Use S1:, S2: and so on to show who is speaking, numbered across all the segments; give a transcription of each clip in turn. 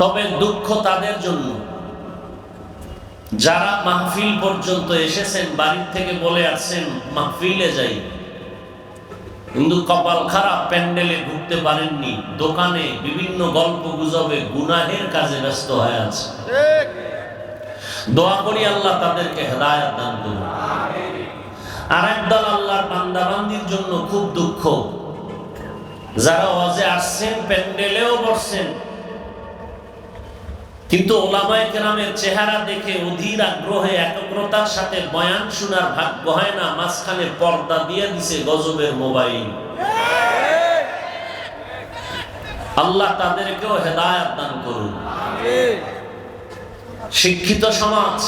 S1: তবে দুঃখ তাদের জন্য। যারা মাহফিল পর্যন্ত এসেছেন, বাড়ির থেকে বলে আসছেন, মাহফিলে যাই। কিন্তু কপাল খারাপ, প্যান্ডেলে ঢুকতে পারেননি। দোকানে বিভিন্ন গল্প গুজবে, গুনাহের কাজে ব্যস্ত হয়ে আছে। দোয়া করি আল্লাহ তাদেরকে হেদায়ত দান করুন। আর একদল আল্লাহর বান্দাবান্দির জন্য খুব দুঃখ। যারা অজে আসছেন, প্যান্ডেলেও বসছেন কিন্তু ওলামায়ে কেরামের চেহারা দেখে অধীর আগ্রহে একগ্রতার সাথে বয়ান শোনার ভাগ্য হয় না, মাঝখানে পর্দা দিয়ে দিছে গজবের মোবাইল। আল্লাহ তাদেরকেও হেদায়াত দান করুন। শিক্ষিত সমাজ,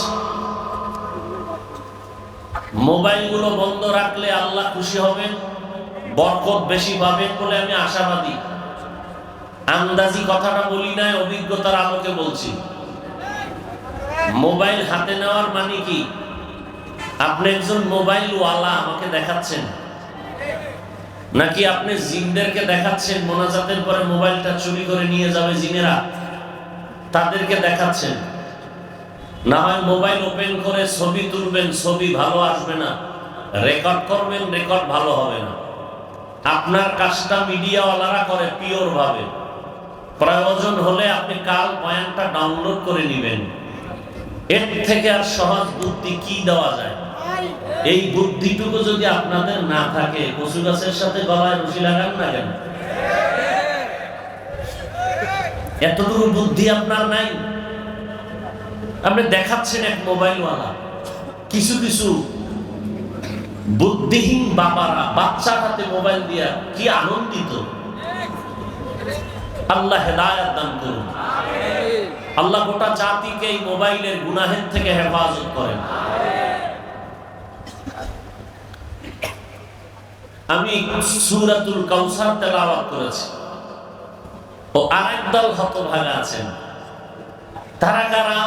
S1: মোবাইলগুলো বন্ধ রাখলে আল্লাহ খুশি হবেন, বরকত বেশি পাবেন বলে আমি আশাবাদী। আন্দাজি কথাটা বলি নাই, অভিজ্ঞতার আলোকে বলছি। মোবাইল হাতে নেওয়ার মানে কি? আপনি একজন মোবাইল ওয়ালা আমাকে দেখাচ্ছেন। নাকি আপনি জিনদেরকে দেখাচ্ছেন, মোনাজাতের পরে মোবাইলটা চুরি করে নিয়ে যাবে জিনেরা? তাদেরকে দেখাচ্ছেন। না হয় মোবাইল ওপেন করে ছবি তুলবেন, ছবি ভালো আসবে না। রেকর্ড করবেন, রেকর্ড ভালো হবে না। আপনার কাজটা মিডিয়াওয়ালারা করে পিওর ভাবে প্রয়োজন হলে আপনি কাল বয়ানটা ডাউনলোড করে নেবেন। এর থেকে আর সহজ বুদ্ধি কি দেওয়া যায়? এই বুদ্ধিটুকু যদি আপনাদের না থাকে, কচু গাছের সাথে গলায় রশি লাগান না কেন? এতটুকু বুদ্ধি আপনার নাই। আপনি দেখাচ্ছেন এক মোবাইলওয়ালা। কিছু কিছু বুদ্ধিহীন বাবারা বাচ্চার হাতে মোবাইল দিয়া কি আনন্দিত। আল্লাহ হেদায়ত দান করুন। আল্লাহ গোটা জাতিকে এই মোবাইলের গুনাহের থেকে হেফাজত করেন। আমি সুরাতুল কাউসার তেলাওয়াত করেছি। ও আরেক দল হতভাগা আছেন। তারা কারা?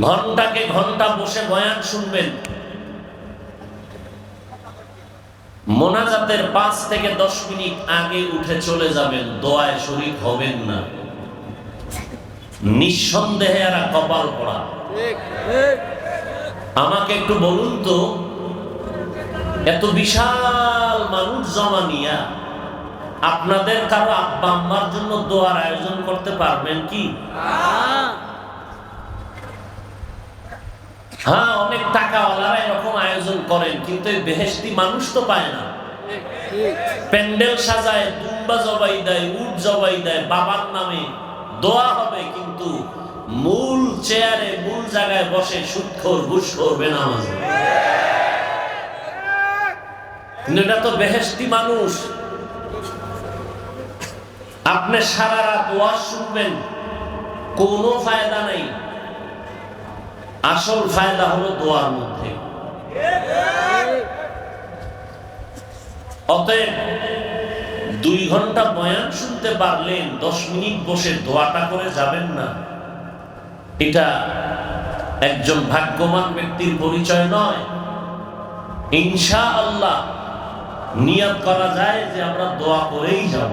S1: ঘন্টাকে ঘণ্টা বসে বয়ান শুনবেন। মোনাজাতের পাঁচ থেকে দশ মিনিট আগে উঠে চলে যাবেন, দোয়ায় শরীর হবেন না। নিঃসন্দেহে এরা কপাল পড়া। আমাকে একটু বলুন তো, এত বিশাল মানুষ জমা নিয়া আপনাদের কারও আব্বা আম্মার জন্য দোয়ার আয়োজন করতে পারবেন কি? হ্যাঁ অনেক টাকাওয়ালারা এরকম আয়োজন করেন, কিন্তু এই বেহেস্তি মানুষ তো পায় না। প্যান্ডেল সাজায়, দুম্বা জবাই দেয়, উট জবাই দেয়, বাবার নামে দোয়া হবে, কিন্তু মূল চেয়ারে, মূল জায়গায় বসে সুৎখোর ঘুষখোর বেনামাজ। এটা তো বেহেস্তি মানুষ। আপনি সারা রাত ওয়াজ শুনবেন, কোনো ফায়দা নাই। আসল ফায়দা হলো দোয়ার মধ্যে। অতএব দুই ঘণ্টা বয়ান শুনতে পারলেন, দশ মিনিট বসে দোয়াটা করে যাবেন না। এটা একজন ভাগ্যবান ব্যক্তির পরিচয় নয়। ইনশা আল্লাহ নিয়ত করা যায় যে আমরা দোয়া করেই যাব।